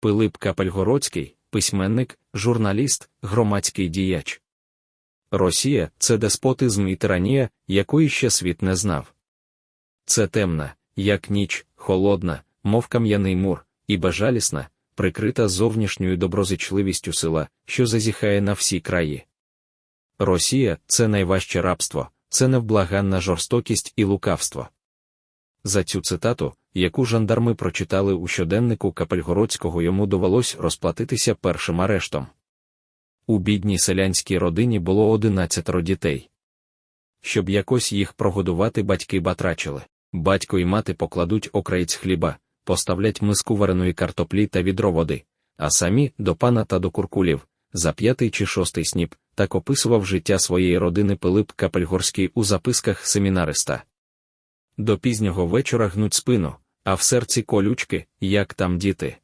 Пилип Капельгородський, письменник, журналіст, громадський діяч. Росія це деспотизм і тиранія, якої ще світ не знав. Це темна, як ніч, холодна, мов кам'яний мур, і безжалісна, прикрита зовнішньою доброзичливістю сила, що зазіхає на всі краї. Росія це найважче рабство, це невблаганна жорстокість і лукавство. За цю цитату, яку жандарми прочитали у щоденнику Капельгородського, йому довелось розплатитися першим арештом. У бідній селянській родині було одинадцятеро дітей. Щоб якось їх прогодувати, батьки батрачили. Батько і мати покладуть окраєць хліба, поставлять миску вареної картоплі та відро води, а самі до пана та до куркулів, за п'ятий чи шостий сніп, так описував життя своєї родини Пилип Капельгорський у записках семінариста. До пізнього вечора гнуть спину, а в серці колючки, як там діти.